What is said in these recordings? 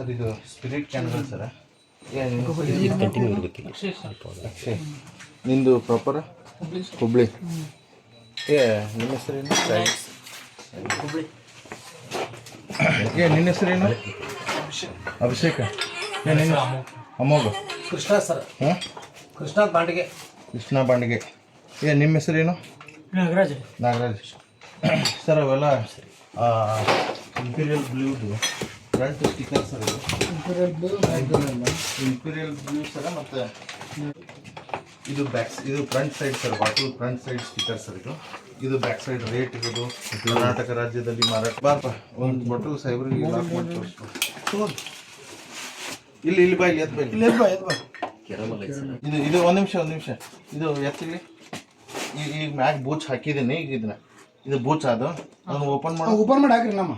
Sir ಇದು spirit ಕ್ಯಾನ್ಗಳು sir. Akshay ನಿಂದು proper Hubli ಏ ನಿಮ್ಮ ಹೆಸರೇನು? ಹುಬ್ಳಿ. ಏ ನಿನ್ನ ಹೆಸರೇನು? ಅಭಿಷೇಕ. ಏ ನಿನ್ನ ಅಮೋಘ. ಕೃಷ್ಣ ಸರ್. ಹಾಂ? ಕೃಷ್ಣ ಬಾಂಡಿಗೆ. ಕೃಷ್ಣ ಬಾಂಡಿಗೆ. ಏ ನಿಮ್ಮ ಹೆಸರೇನು? ನಾಗರಾಜ್. ನಾಗರಾಜ್. ಸರ್ ಅವೆಲ್ಲ ಇಂಪೀರಿಯಲ್ ಬ್ಲೂದು ಫ್ರಂಟ್ ಸ್ಟಿಕ್ಕರ್ ಸರ್ ಇದು ಇಂಪೀರಿಯಲ್ ಬ್ಲೂ ಸರ್ ಮತ್ತು ಇದು ಬ್ಯಾಕ್ ಇದು front side sir bottle front side sticker sir ಇದು. ಇದು ಬ್ಯಾಕ್ ಸೈಡ್ ರೇಟ್ ಇರೋದು ಕರ್ನಾಟಕ ರಾಜ್ಯದಲ್ಲಿ ಮಾರಾಟ. ಬಾರಪ್ಪ ಒಂದು ಬಾಟಲ್ ಸೈಬ್ರಿಗೆ ಲಾಕ್ ಮಾಡಿ ಇಲ್ಲಿ ಇಲ್ಲಿ ಬಾ ಇಲ್ಲಿ ಬಾ ಇಲ್ಲಿ. ಸರ್. ಇದು ಇದು ಒಂದು ನಿಮಿಷ ಒಂದು ನಿಮಿಷ. ಇದು ಎತ್ತಿಲಿ ಈಗ ಈಗ ಮ್ಯಾಗ ಬೂಚ್ ಹಾಕಿದ್ದೀನಿ ಈಗ ಇದನ್ನ. ಇದು ಬೂಚ್ ಅದು? ಅದನ್ನ ಓಪನ್ ಮಾಡಿ. ಓಪನ್ ಮಾಡಿ ಹಾಕ್ರಿ ನಮ್ಮ.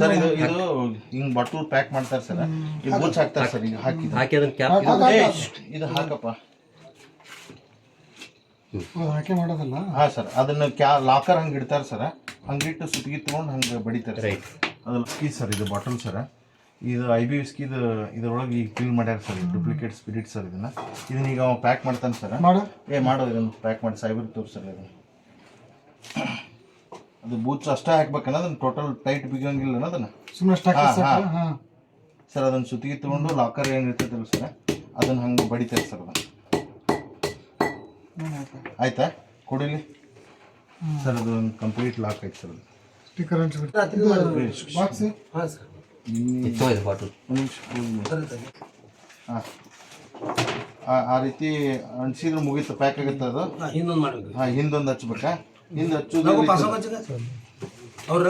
ಸರ್ ಇದು ಇದು ಹಿಂಗ್ ಬಾಟಲ್ ಪ್ಯಾಕ್ ಮಾಡ್ತಾರೆ ಸರ್. ಈ ಬೂಚ್ ಹಾಕ್ತಾರೆ ಸರ್ ಈಗ ಹಾಕಿ ಹಾಕಿ ಅದನ್ನ ಕ್ಯಾಪ್ ಇದು ಹಾಕಪ್ಪ. ಹಾಕಿ ಮಾಡೋದಲ್ಲ? ಹಾ ಸರ್ ಅದನ್ನ ಕ್ಯಾ ಲಾಕರ್ ಹಂಗೆ ಇಡ್ತಾರೆ ಸರ್. ಹಂಗಿಟ್ಟು ಸುತ್ತಿಗೆ ತಗೊಂಡು ಹಂಗೆ ಬಡಿತಾರೆ ರೈಟ್. ಅದು ಲಕ್ಕಿ ಸರ್ ಇದು ಬಾಟಲ್ ಸರ್. ಇದು ಐ ಬಿ ವಿಸ್ಕಿದು ಇದ್ರೊಳಗೆ ಈಗ ಫಿಲ್ ಮಾಡ್ಯಾರ ಸರ್ ಡೂಪ್ಲಿಕೇಟ್ ಸ್ಪಿರಿಟ್ ಸರ್ ಇದನ್ನ. ಇದನ್ನ ಈಗ ಅವ ಪ್ಯಾಕ್ ಮಾಡ್ತಾನೆ ಸರ್. ಮಾಡು. ಏ ಮಾಡೋ ಇದನ್ನು ಪ್ಯಾಕ್ ಮಾಡಿ ಸೈಬರ್ ಸರ್ ಇದನ್ನು. ಅದು ಬೂಚ್ ಅಷ್ಟೇ ಹಾಕ್ಬೇಕನ್ನ ಅದನ್ನ ಟೋಟಲ್ ಟೈಟ್ ಬಿಗಂಗಿಲ್ಲ ಅದನ್ನ ಸುಮ್ಮನೆ ಹಾ. ಹಾಂ. ಸರ್ ಅದನ್ನ ಸುತ್ತಿಗೆ ತಗೊಂಡು ಲಾಕರ್ ಏನು ಇರ್ತೈತಲ್ಲ ಸರ್ ಅದನ್ನ ಹಂಗೆ ಬಡಿತಾರೆ ಸರ್ ಅದನ್ನ. ಆಯ್ತಾ? ಕೊಡಿಲಿ. ಸರ್ ಅದು ಒಂದು ಕಂಪ್ಲೀಟ್ ಲಾಕ್ ಆಯ್ತು ಸರ್ ಅದು. ಸ್ಟಿಕ್ಕರ್ ಬಾಕ್ಸ್ ಹಾಂ ಸರ್ ಇತ್ತು ಇದು ಬಾಟಲ್ ಒಂದು ನಿಮಿಷ ಹಾಂ. ಆ ರೀತಿ ಅಂಟಿಸಿದ್ರೆ ಮುಗೀತು ಪ್ಯಾಕ್ ಆಗುತ್ತೆ ಅದು? ಹಾಂ ಇನ್ನೊಂದು ಮಾಡಬೇಕು. ಹಾಂ ಹಿಂದೊಂದು ಹಚ್ಬೇಕಾ? ಹಿಂದೆ ಹಚ್ಚೋದು ನಾವು ಎಲ್ಲಿ ಪಾಸ್ ಸರ್? ಅವ್ರ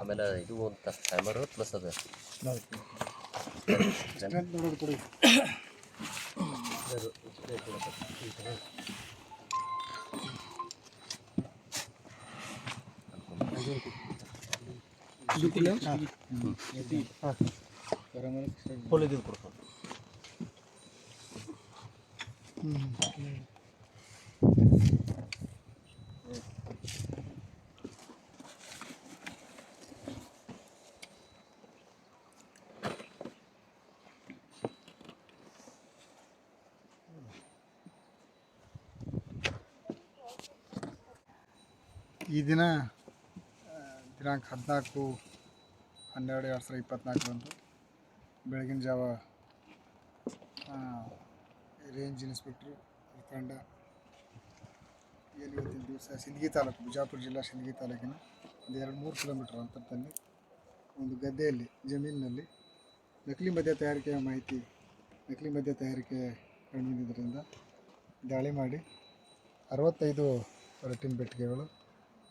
ಆಮೇಲೆ ಇದು ಅಂತ ಹ್ಯಾಮರ್ ಪ್ಲಸ್ ಅದು ನೋಡೋದು ಕೊಡಿ ಫುಲ್ ಇದು ಕೊಡ್ತಾರೆ ಈ ದಿನ ಆ, ದಿನಾಂಕ ಹದಿನಾಲ್ಕು, ಹನ್ನೆರಡು, ಎರಡು ಸಾವಿರದ ಇಪ್ಪತ್ನಾಲ್ಕರಂದು ಬೆಳಗಿನ ಜಾವ ರೇಂಜ್ ಇನ್ಸ್ಪೆಕ್ಟ್ರು ತಂಡ ಇವತ್ತಿನ ದಿವಸ ಸಿಂದಗಿ ತಾಲೂಕು, ಬಿಜಾಪುರ ಜಿಲ್ಲಾ ಸಿಂದಗಿ ತಾಲೂಕಿನ ಒಂದು ಎರಡು ಮೂರು ಕಿಲೋಮೀಟರ್ ಅಂತರದಲ್ಲಿ ಒಂದು ಗದ್ದೆಯಲ್ಲಿ, ಜಮೀನಿನಲ್ಲಿ ನಕಲಿ ಮದ್ಯ ತಯಾರಿಕೆಯ ಮಾಹಿತಿ, ನಕಲಿ ಮದ್ಯ ತಯಾರಿಕೆ ಕಂಡುಬಂದಿದ್ದರಿಂದ ದಾಳಿ ಮಾಡಿ ಅರವತ್ತೈದು ರಟ್ಟಿನ ಬೆಟ್ಟಿಗೆಗಳು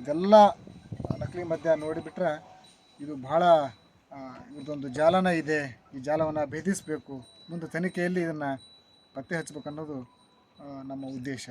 ಇದೆಲ್ಲ ನಕಲಿ ಮದ್ಯ ನೋಡಿಬಿಟ್ರೆ ಇದು ಭಾಳ ಇದೊಂದು ಜಾಲನ ಇದೆ. ಈ ಜಾಲವನ್ನು ಭೇದಿಸಬೇಕು. ಮುಂದೆ ತನಿಖೆಯಲ್ಲಿ ಇದನ್ನು ಪತ್ತೆ ಹಚ್ಚಬೇಕು ಅನ್ನೋದು ನಮ್ಮ ಉದ್ದೇಶ.